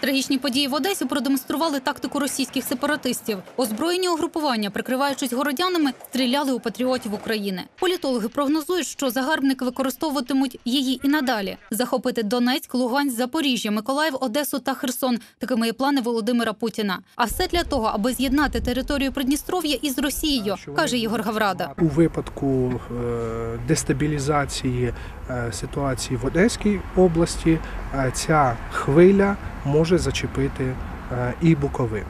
Трагічні події в Одесі продемонстрували тактику російських сепаратистів. Озброєні угрупування, прикриваючись городянами, стріляли у патріотів України. Політологи прогнозують, що загарбники використовуватимуть її і надалі. Захопити Донецьк, Луганськ, Запоріжжя, Миколаїв, Одесу та Херсон. Такими є плани Володимира Путіна. А все для того, аби з'єднати територію Придністров'я із Росією, каже Ігор Гаврада. У випадку е, дестабілізації е, ситуації в Одеській області е, ця хвиля може зачепити е, і Буковину.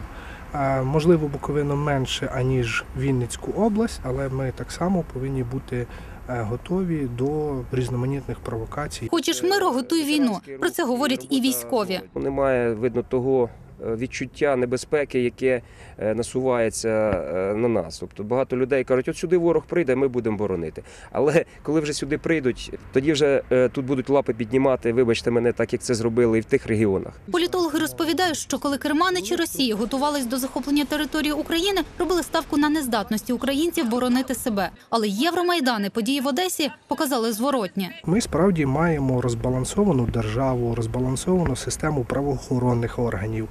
Е, Можливо, Буковину менше аніж Вінницьку область, але ми так само повинні бути е, готові до різноманітних провокацій. Хочеш миру, готуй війну. Про це говорять і військові. Немає видно того відчуття небезпеки, яке е, насувається е, на нас. Тобто багато людей кажуть, от сюди ворог прийде, ми будемо боронити. Але коли вже сюди прийдуть, тоді вже е, тут будуть лапи піднімати, вибачте мене, так як це зробили і в тих регіонах. Політологи розповідають, що коли керманичі Росії готувались до захоплення території України, робили ставку на нездатності українців боронити себе. Але Євромайдани, події в Одесі показали зворотнє. Ми справді маємо розбалансовану державу, розбалансовану систему правоохоронних органів.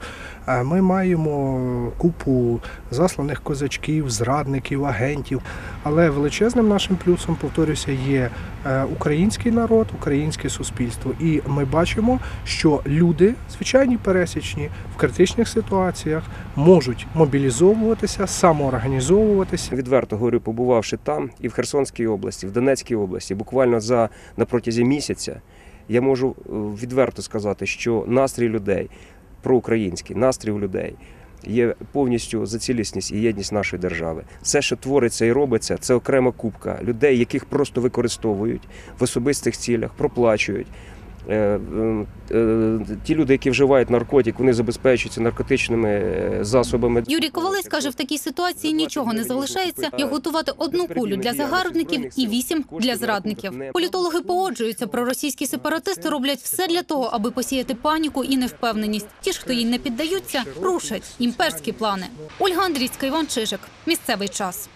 Ми маємо купу засланих козачків, зрадників, агентів. Але величезним нашим плюсом, повторюся, є е, український народ, українське суспільство. І ми бачимо, що люди, звичайні пересічні, в критичних ситуаціях можуть мобілізовуватися, самоорганізовуватися. Відверто говорю, побувавши там і в Херсонській області, в Донецькій області, буквально за на протязі місяця, я можу е, відверто сказати, що настрій людей проукраїнський, настрій у людей є повністю за цілісність і єдність нашої держави. Все, що твориться і робиться, це окрема купка людей, яких просто використовують в особистих цілях, проплачують. Е, е, Ті люди, які вживають наркотик, вони забезпечуються наркотичними е, засобами. Юрій Ковалець каже, в такій ситуації нічого не залишається, як готувати одну кулю для загарбників і вісім для зрадників. Політологи погоджуються, проросійські сепаратисти роблять все для того, аби посіяти паніку і невпевненість. Ті ж, хто їй не піддаються, рушать імперські плани. Ольга Андрійська, Іван Чижик. Місцевий час.